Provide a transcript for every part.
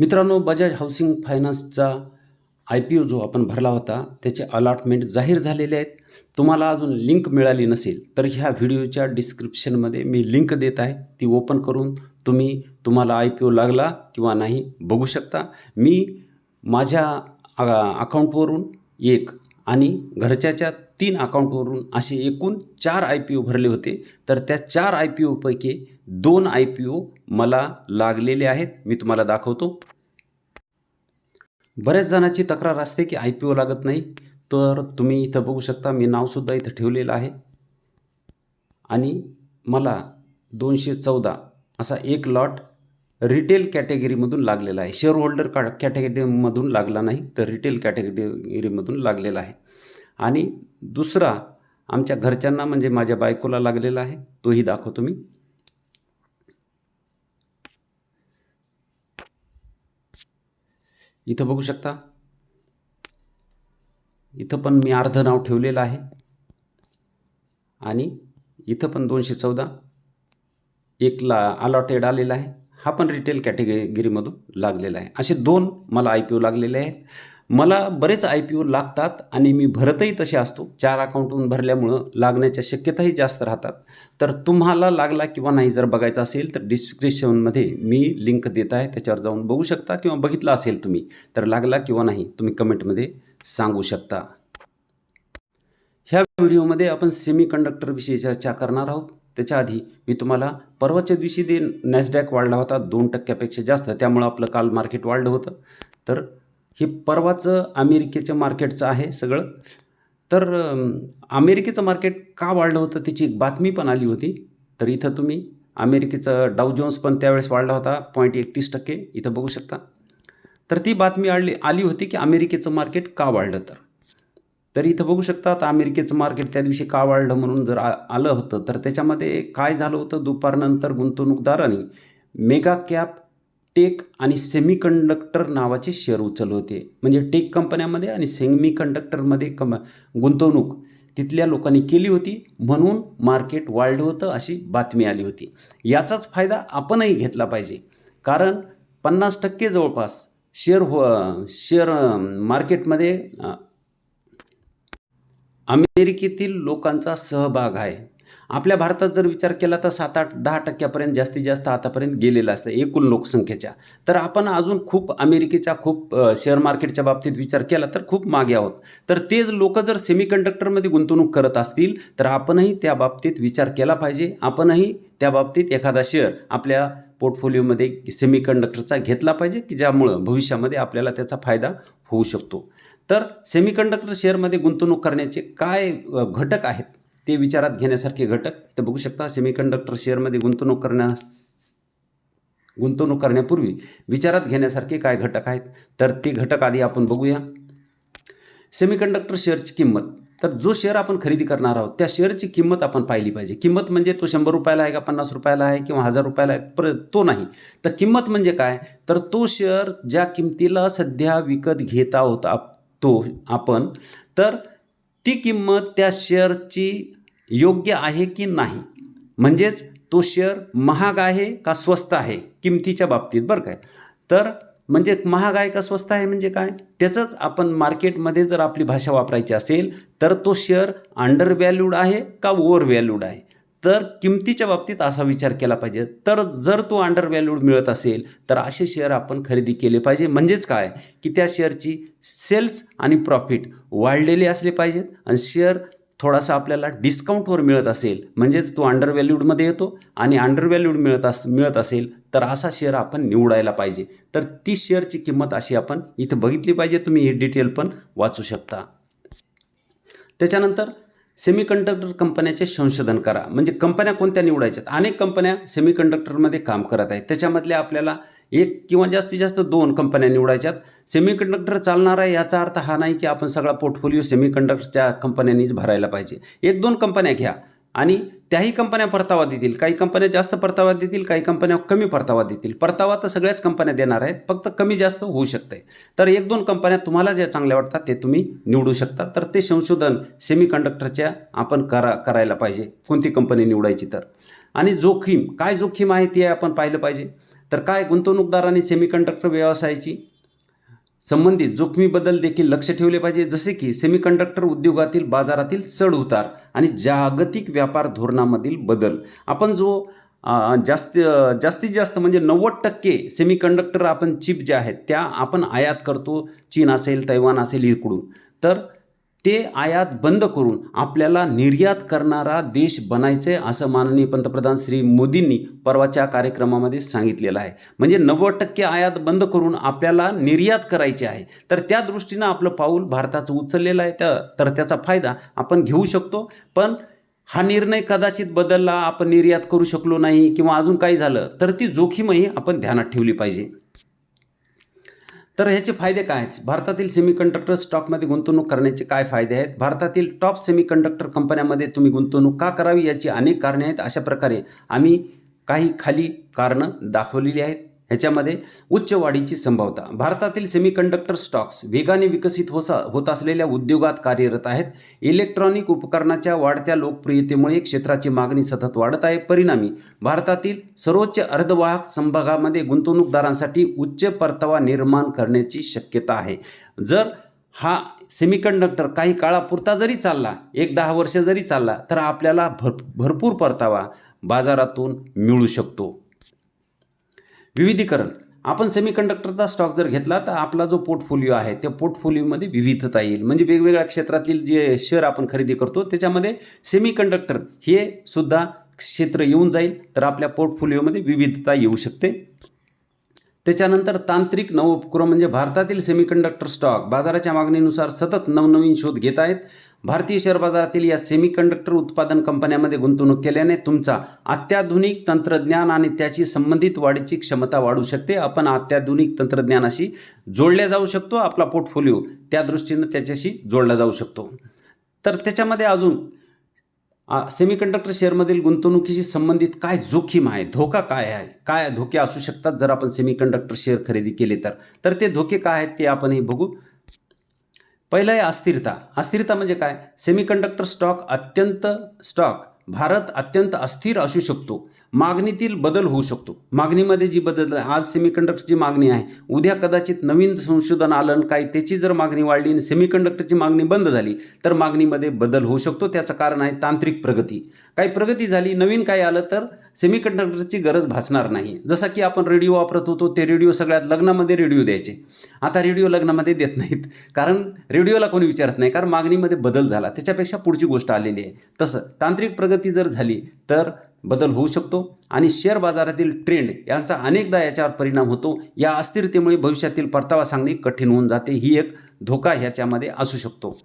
मित्रांनो बजाज हाऊसिंग फायनान्सचा I P O जो आपण भरला होता त्याचे अलॉटमेंट जाहीर झालेले आहेत. तुम्हाला अजून लिंक मिळाली नसेल तर ह्या व्हिडिओच्या डिस्क्रिप्शनमध्ये मी लिंक देत आहे. ती ओपन करून तुम्ही तुम्हाला आय पी ओ लागला किंवा नाही बघू शकता. मी माझ्या अकाउंटवरून एक आणि घरच्याच्या तीन अकाउंटवरून असे एकूण चार आय पी ओ भरले होते. तर त्या चार आय पी ओपैकी दोन आय पी ओ मला लागलेले आहेत. मी तुम्हाला दाखवतो. बऱ्याच जणांची तक्रार असते की आय पी ओ लागत नाही. तर तुम्ही इथं बघू शकता मी नावसुद्धा इथं ठेवलेलं आहे. आणि मला दोनशे चौदा असा एक लॉट रिटेल कॅटेगरीमधून लागलेला आहे. शेअर होल्डर का कॅटेगरीमधून लागला नाही तर रिटेल कॅटेगरीमधून लागलेला आहे. आणि दुसरा आमच्या घरच्यांना म्हणजे माझ्या बायकोला लागलेला आहे तोही दाखवतो मी. इथं बघू शकता. इथं पण मी अर्धं नाव ठेवलेलं आहे. आणि इथं पण दोनशे चौदा. एकला अलॉटेड आलेला आहे. हा पण रिटेल कॅटेगरीमधून लागलेला आहे. असे दोन मला आय पी ओ लागलेले आहेत. मला बरेच आय पी ओ लागतात आणि मी भरतही तसे असतो. चार अकाउंटहून भरल्यामुळं लागण्याच्या शक्यताही जास्त राहतात. तर तुम्हाला लागला किंवा नाही जर बघायचं असेल तर डिस्क्रिप्शनमध्ये मी लिंक देत आहे. त्याच्यावर जाऊन बघू शकता किंवा बघितलं असेल तुम्ही तर लागला किंवा नाही तुम्ही कमेंटमध्ये सांगू शकता. ह्या व्हिडिओमध्ये आपण सेमी कंडक्टरविषयी चर्चा करणार आहोत. त्याच्या आधी मी तुम्हाला परवाच्या दिवशी दे नॅसडॅक वाढला होता दोन टक्क्यापेक्षा जास्त. त्यामुळं आपलं काल मार्केट वाढलं होतं. तर हे परवाचं अमेरिकेच्या मार्केटचं आहे सगळं. तर अमेरिकेचं मार्केट का वाढलं होतं त्याची एक बातमी पण आली होती. तर इथं तुम्ही अमेरिकेचं डाव जोन्स पण त्यावेळेस वाढला होता पॉईंट एकतीस टक्के. इथं बघू शकता. तर ती बातमी आली आली होती की अमेरिकेचं मार्केट का वाढलं तर. तर इथं बघू शकतात अमेरिकेचं मार्केट त्या दिवशी का वाढलं म्हणून जर आ आलं होतं तर त्याच्यामध्ये काय झालं होतं? दुपारनंतर गुंतवणूकदारांनी मेगा कॅप टेक आणि सेमी कंडक्टर नावाचे शेअर उचल होते. म्हणजे टेक कंपन्यामध्ये आणि सेमी कंडक्टरमध्ये कम गुंतवणूक तिथल्या लोकांनी केली होती म्हणून मार्केट वाढलं होतं अशी बातमी आली होती. याचाच फायदा आपणही घेतला पाहिजे. कारण पन्नास टक्के जवळपास शेअर हो शेअर मार्केटमध्ये अमेरिकेतील लोकांचा सहभाग आहे. आपल्या भारतात जर विचार केला तर सात आठ दहा टक्क्यापर्यंत जास्तीत जास्त आतापर्यंत गेलेलं असतं एकूण लोकसंख्येच्या. तर आपण अजून खूप अमेरिकेच्या खूप शेअर मार्केटच्या बाबतीत विचार केला तर खूप मागे आहोत. तर तेच लोक जर सेमी कंडक्टरमध्ये गुंतवणूक करत असतील तर आपणही त्या बाबतीत विचार केला पाहिजे. आपणही त्या बाबतीत एखादा शेअर आपल्या पोर्टफोलिओमध्ये सेमीकंडक्टरचा घेतला पाहिजे की ज्यामुळं भविष्यामध्ये आपल्याला त्याचा फायदा होऊ शकतो. तर सेमीकंडक्टर शेअरमध्ये गुंतवणूक करण्याचे काय घटक आहेत? ते विचारात घेण्यासारखे घटक. तर बघू शकता सेमीकंडक्टर शेअरमध्ये गुंतवणूक करण्यास गुंतवणूक करण्यापूर्वी विचारात घेण्यासारखे काय घटक आहेत? तर ते घटक आधी आपण बघूया. सेमीकंडक्टर शेअरची किंमत. तर जो शेअर आपण खरेदी करणार आहोत त्या शेअरची किंमत आपण पाहिली पाहिजे. किंमत म्हणजे तो शंभर रुपयाला आहे का पन्नास रुपयाला आहे किंवा हजार रुपयाला आहे पर तो नाही. तर किंमत म्हणजे काय? तर तो शेअर ज्या किमतीला सध्या विकत घेत आहोत आप तो आपण तर ती किंमत त्या शेअरची योग्य आहे की नाही? म्हणजेच तो शेअर महाग आहे का स्वस्त आहे? किमतीच्या बाबतीत बरं काय तर म्हणजे महाग आहे का स्वस्त आहे म्हणजे काय? त्याचंच आपण मार्केटमध्ये जर आपली भाषा वापरायची असेल तर तो शेअर अंडर व्हॅल्यूड आहे का ओव्हर व्हॅल्यूड आहे? तर किमतीच्या बाबतीत असा विचार केला पाहिजे. तर जर तो अंडर व्हॅल्यूड मिळत असेल तर असे शेअर आपण खरेदी केले पाहिजे. म्हणजेच काय? की त्या शेअरची सेल्स आणि प्रॉफिट वाढलेले असले पाहिजेत. आणि शेअर थोडासा आपल्याला डिस्काउंटवर मिळत असेल म्हणजेच तो अंडर व्हॅल्यूडमध्ये येतो आणि अंडर व्हॅल्यूड मिळत अस मिळत असेल तर असा शेअर आपण निवडायला पाहिजे. तर ती शेअरची किंमत अशी आपण इथं बघितली पाहिजे तुम्ही ही डिटेल पण वाचू शकता. त्याच्यानंतर सेमीकंडक्टर कंपन्याचे संशोधन करा. म्हणजे कंपन्या कोणत्या निवडायच्यात? अनेक कंपन्या सेमीकंडक्टरमध्ये काम करत आहेत. त्याच्यामधल्या आपल्याला एक किंवा जास्तीत जास्त दोन कंपन्या निवडायच्यात. सेमीकंडक्टर चालणार आहे याचा अर्थ हा नाही की आपण सगळा पोर्टफोलिओ सेमीकंडक्टरच्या कंपन्यांनीच भरायला पाहिजे. एक दोन कंपन्या घ्या. आणि त्याही कंपन्या परतावा देतील. काही कंपन्या जास्त परतावा देतील काही कंपन्या कमी परतावा देतील. परतावा तर सगळ्याच कंपन्या देणार आहेत फक्त कमी जास्त होऊ शकते. तर एक दोन कंपन्या तुम्हाला ज्या चांगल्या वाटतात ते तुम्ही निवडू शकता. तर ते संशोधन सेमी कंडक्टरच्या आपण करा करायला पाहिजे. कोणती कंपनी निवडायची तर? आणि जोखीम काय जोखीम आहे ती आपण पाहिलं पाहिजे. तर काय गुंतवणूकदारांनी सेमीकंडक्टर व्यवसायाची? संबंधित जोखमीबद्दल देखील लक्ष ठेवले पाहिजे. जसे की सेमीकंडक्टर उद्योगातील बाजारातील चढ उतार आणि जागतिक व्यापार धोरणामधील बदल. आपण जो जास्त जास्तीत जास्त म्हणजे नव्वद टक्के सेमीकंडक्टर आपण चिप ज्या आहेत त्या आपण आयात करतो. चीन असेल तैवान असेल इकडून. तर ते आयात बंद करून आपल्याला निर्यात करणारा देश बनायचं आहे असं माननीय पंतप्रधान श्री मोदींनी परवाच्या कार्यक्रमामध्ये सांगितलेलं आहे. म्हणजे नव्वद टक्के आयात बंद करून आपल्याला निर्यात करायची आहे. तर त्या दृष्टीनं आपलं पाऊल भारताचं उचललेलं आहे. त्या तर त्याचा फायदा आपण घेऊ शकतो. पण हा निर्णय कदाचित बदलला आपण निर्यात करू शकलो नाही किंवा अजून काही झालं तर ती जोखीमही आपण ध्यानात ठेवली पाहिजे. तर ह्याचे फायदे काय आहेत? भारतातील सेमीकंडक्टर स्टॉकमध्ये गुंतवणूक करण्याचे काय फायदे आहेत? भारतातील टॉप सेमीकंडक्टर कंपन्यांमध्ये तुम्ही गुंतवणूक का करावी याची अनेक कारणे आहेत. अशा प्रकारे आम्ही काही खाली कारणं दाखवलेली आहेत. ह्याच्यामध्ये उच्च वाढीची संभावता. भारतातील सेमीकंडक्टर स्टॉक्स वेगाने विकसित होसा होत असलेल्या उद्योगात कार्यरत आहेत. इलेक्ट्रॉनिक उपकरणाच्या वाढत्या लोकप्रियतेमुळे क्षेत्राची मागणी सतत वाढत आहे. परिणामी भारतातील सर्वोच्च अर्धवाहक संभागामध्ये गुंतवणूकदारांसाठी उच्च परतावा निर्माण करण्याची शक्यता आहे. जर हा सेमीकंडक्टर काही काळापुरता जरी चालला एक दहा वर्ष जरी चालला तर आपल्याला भर भरपूर परतावा बाजारातून मिळू शकतो. विविधीकरण. आपण सेमीकंडक्टरचा स्टॉक जर घेतला तर आपला जो पोर्टफोलिओ आहे त्या पोर्टफोलिओमध्ये विविधता येईल. म्हणजे वेगवेगळ्या क्षेत्रातील जे शेअर आपण खरेदी करतो त्याच्यामध्ये सेमीकंडक्टर हे सुद्धा क्षेत्र येऊन जाईल तर आपल्या पोर्टफोलिओमध्ये विविधता येऊ शकते. त्याच्यानंतर तांत्रिक नवोपक्रम म्हणजे भारतातील सेमीकंडक्टर स्टॉक बाजाराच्या मागणीनुसार सतत नवनवीन शोध घेत आहेत. भारतीय शेअर बाजारातील या सेमीकंडक्टर उत्पादन कंपन्यामध्ये गुंतवणूक केल्याने तुमचा अत्याधुनिक तंत्रज्ञान आणि त्याची संबंधित वाढीची क्षमता वाढू शकते. आपण अत्याधुनिक तंत्रज्ञानाशी जोडल्या जाऊ शकतो. आपला पोर्टफोलिओ त्या दृष्टीनं त्याच्याशी जोडला जाऊ शकतो. तर त्याच्यामध्ये अजून सेमीकंडक्टर शेअरमधील गुंतवणुकीशी संबंधित काय जोखीम आहे? धोका काय आहे? काय धोके असू शकतात? जर आपण सेमीकंडक्टर शेअर खरेदी केले तर. तर ते धोके काय आहेत ते आपण हे बघू. पहिलं आहे अस्थिरता. अस्थिरता म्हणजे काय? सेमीकंडक्टर स्टॉक अत्यंत स्टॉक भारत अत्यंत अस्थिर असू शकतो. मागणीतील बदल होऊ शकतो. मागणीमध्ये जी बदल आज सेमीकंडक्टरची मागणी आहे. उद्या कदाचित नवीन संशोधन आलं काय त्याची जर मागणी वाढली आणि सेमीकंडक्टरची मागणी बंद झाली तर मागणीमध्ये बदल होऊ शकतो. त्याचं कारण आहे तांत्रिक प्रगती. काही प्रगती झाली नवीन काय आलं तर सेमीकंडक्टरची गरज भासणार नाही. जसा की आपण रेडिओ वापरत होतो ते रेडिओ सगळ्यात लग्नामध्ये रेडिओ द्यायचे. आता रेडिओ लग्नामध्ये देत नाहीत. कारण रेडिओला कोणी विचारत नाही कारण मागणीमध्ये बदल झाला. त्याच्यापेक्षा पुढची गोष्ट आलेली आहे. तसं तांत्रिक प्रगती जर झाली तर बदल होऊ शकतो. आणि शेअर बाजारातील ट्रेंड यांचा अनेकदा याच्यावर परिणाम होतो. या अस्थिरतेमुळे भविष्यातील परतावा सांगणे कठीण होऊन जाते. ही एक धोका ह्याच्यामध्ये असू शकतो.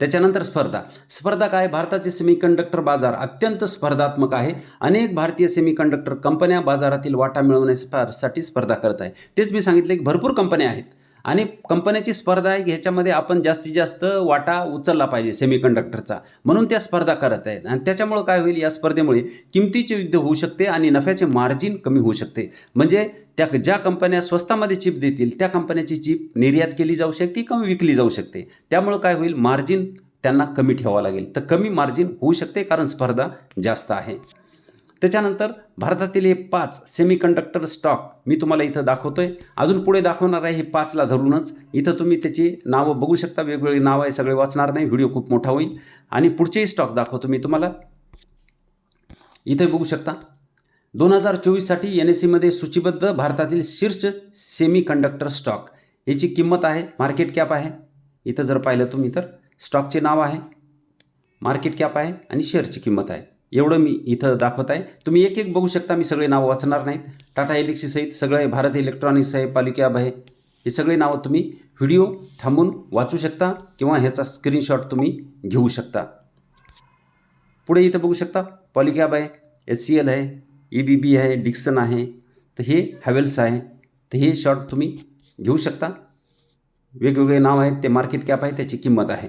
त्याच्यानंतर स्पर्धा. स्पर्धा काय? भारताचे सेमीकंडक्टर बाजार अत्यंत स्पर्धात्मक आहे. अनेक भारतीय सेमीकंडक्टर कंपन्या बाजारातील वाटा मिळवण्यासाठी स्पर्धा करत आहे. तेच मी सांगितले की भरपूर कंपन्या आहेत. आणि कंपन्याची स्पर्धा आहे की ह्याच्यामध्ये आपण जास्तीत जास्त वाटा उचलला पाहिजे सेमीकंडक्टरचा म्हणून त्या स्पर्धा करत आहेत. आणि त्याच्यामुळं काय होईल? या स्पर्धेमुळे किमतीचे युद्ध होऊ शकते आणि नफ्याचे मार्जिन कमी होऊ शकते. म्हणजे त्या ज्या कंपन्या स्वस्तामध्ये चिप देतील त्या कंपन्याची चिप निर्यात केली जाऊ शकते किंवा विकली जाऊ शकते. त्यामुळं काय होईल? मार्जिन त्यांना कमी ठेवावं लागेल. तर कमी मार्जिन होऊ शकते कारण स्पर्धा जास्त आहे. त्याच्यानंतर भारतातील हे पाच सेमीकंडक्टर स्टॉक मी तुम्हाला इथं दाखवतो आहे अजून पुढे दाखवणार आहे हे पाचला धरूनच. इथं तुम्ही त्याची नावं बघू शकता. वेगवेगळी नावं आहे सगळे वाचणार नाही. व्हिडिओ खूप मोठा होईल. आणि पुढचेही स्टॉक दाखवतो मी तुम्हाला. इथे बघू शकता. दोन हजार चोवीससाठी एन एस सीमध्ये सूचीबद्ध भारतातील शीर्ष सेमीकंडक्टर स्टॉक याची किंमत आहे मार्केट कॅप आहे. इथं जर पाहिलं तुम्ही तर स्टॉकचे नाव आहे मार्केट कॅप आहे आणि शेअरची किंमत आहे. एवढं मी इथं दाखवत आहे. तुम्ही एक एक बघू शकता मी सगळे नावं वाचणार नाहीत. टाटा एलेक्सिस आहेत सगळे भारत इलेक्ट्रॉनिक्स आहे पालिका आहे हे सगळे नावं तुम्ही व्हिडिओ थांबून वाचू शकता किंवा ह्याचा स्क्रीनशॉट तुम्ही घेऊ शकता. पुढे इथं बघू शकता पॉलिकॅब आहे एच सी एल आहे ई बी बी आहे डिक्सन आहे तर हे हॅवेल्स आहे. तर हे शॉर्ट तुम्ही घेऊ शकता. वेगवेगळे नाव आहेत ते मार्केट कॅप आहे त्याची किंमत आहे.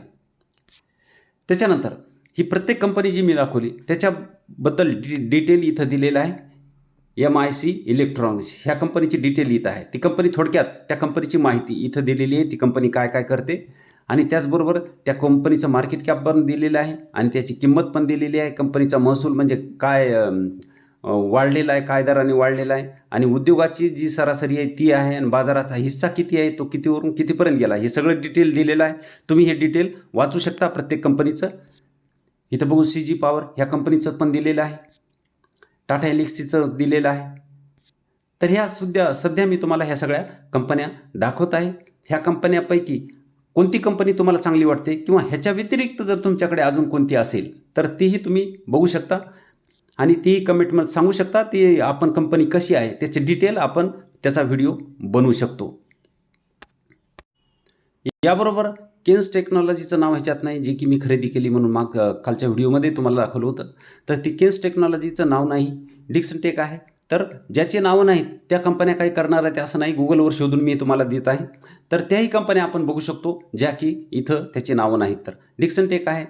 त्याच्यानंतर ही प्रत्येक कंपनी जी मी दाखवली त्याच्याबद्दल डि डिटेल इथं दिलेलं आहे. एम आय सी इलेक्ट्रॉनिक्स ह्या कंपनीची डिटेल इथं आहे. ती कंपनी थोडक्यात त्या कंपनीची माहिती इथं दिलेली आहे. ती कंपनी काय काय करते? आणि त्याचबरोबर त्या कंपनीचं मार्केट कॅप पण दिलेलं आहे आणि त्याची किंमत पण दिलेली आहे. कंपनीचा महसूल म्हणजे काय वाढलेला आहे काय दराने वाढलेला आहे. आणि उद्योगाची जी सरासरी आहे ती आहे आणि बाजाराचा हिस्सा किती आहे तो कितीवरून कितीपर्यंत गेला हे सगळं डिटेल दिलेलं आहे. तुम्ही हे डिटेल वाचू शकता प्रत्येक कंपनीचं इथं बघू सी जी पॉवर ह्या कंपनीचं पण दिलेलं आहे. टाटा एलिक्सीचं दिलेलं आहे. तर ह्या सुद्धा सध्या मी तुम्हाला ह्या सगळ्या कंपन्या दाखवत आहे. ह्या कंपन्यापैकी कोणती कंपनी तुम्हाला चांगली वाटते किंवा ह्याच्या व्यतिरिक्त जर तुमच्याकडे अजून कोणती असेल तर तीही तुम्ही बघू शकता. आणि तीही कमेंटमध्ये सांगू शकता ती आपण कंपनी कशी आहे त्याचे डिटेल आपण त्याचा व्हिडिओ बनवू शकतो. याबरोबर केन्स टेक्नॉलॉजीचं नाव ह्याच्यात नाही जे की मी खरेदी केली म्हणून माग कालच्या व्हिडिओमध्ये तुम्हाला दाखवलं होतं. तर ती केन्स टेक्नॉलॉजीचं नाव नाही डिक्सन टेक आहे. तर ज्याचे नावं नाहीत त्या कंपन्या काही करणार आहेत असं नाही गुगलवर शोधून मी तुम्हाला देत आहे. तर त्याही कंपन्या आपण बघू शकतो ज्या की इथं त्याचे नावं नाहीत. तर डिक्सन टेक आहे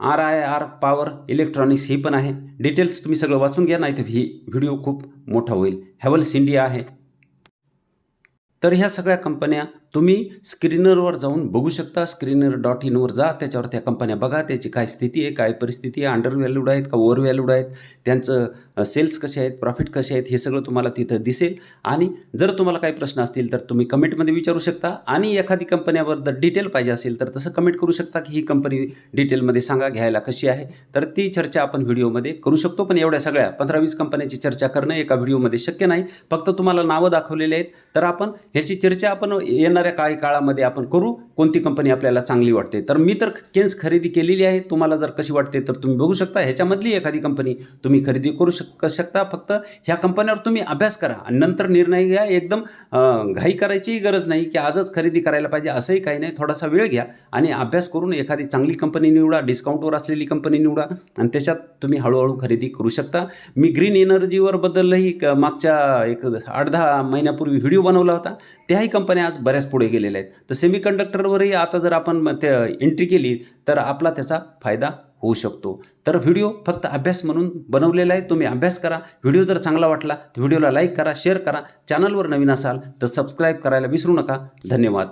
R I R power electronics ही पण आहे. डिटेल्स तुम्ही सगळं वाचून घ्या नाही तर ही व्हिडिओ खूप मोठा होईल. हॅवल्स इंडिया आहे. तर ह्या सगळ्या कंपन्या तुम्ही स्क्रीनरवर जाऊन बघू शकता. स्क्रीनर डॉट इनवर जा. त्याच्यावर त्या कंपन्या बघा. त्याची काय स्थिती आहे काय परिस्थिती आहे अंडर व्हॅल्यूड आहेत का ओव्हर व्हॅल्यूड आहेत त्यांचं सेल्स कसे आहेत प्रॉफिट कसे आहेत हे सगळं तुम्हाला तिथं दिसेल. आणि जर तुम्हाला काही प्रश्न असतील तर तुम्ही कमेंटमध्ये विचारू शकता. आणि एखादी कंपन्यावर जर डिटेल पाहिजे असेल तर तसं कमेंट करू शकता की ही कंपनी डिटेलमध्ये सांगा घ्यायला कशी आहे. तर ती चर्चा आपण व्हिडिओमध्ये करू शकतो. पण एवढ्या सगळ्या पंधरा वीस कंपन्यांची चर्चा करणं एका व्हिडिओमध्ये शक्य नाही. फक्त तुम्हाला नावं दाखवलेली आहेत. तर आपण ह्याची चर्चा आपण येणार येणाऱ्या काही काळामध्ये आपण करू कोणती कंपनी आपल्याला चांगली वाटते? तर मी तर केन्स खरेदी केलेली आहे. तुम्हाला जर कशी वाटते तर तुम्ही बघू शकता. ह्याच्यामधली एखादी कंपनी तुम्ही खरेदी करू शक शकता. फक्त ह्या कंपन्यावर तुम्ही अभ्यास करा. आणि नंतर निर्णय घ्या. एकदम घाई करायचीही गरज नाही की आजच खरेदी करायला पाहिजे. असंही काही नाही. थोडासा वेळ घ्या आणि अभ्यास करून एखादी चांगली कंपनी निवडा. डिस्काउंटवर असलेली कंपनी निवडा. आणि त्याच्यात तुम्ही हळूहळू खरेदी करू शकता. मी ग्रीन एनर्जीवर बद्दलही मागच्या एक आठ दहा महिन्यापूर्वी व्हिडिओ बनवला होता. त्याही कंपन्या आज बऱ्याच पुढे गेलेले आहेत. तर सेमी कंडक्टरवरही आता जर आपण म- एंट्री केली तर आपला त्याचा फायदा होऊ शकतो. तर व्हिडिओ फक्त अभ्यास म्हणून बनवलेला आहे. तुम्ही अभ्यास करा. व्हिडिओ जर चांगला वाटला तर व्हिडिओला लाईक करा शेअर करा. चॅनलवर नवीन असाल तर सबस्क्राईब करायला विसरू नका. धन्यवाद.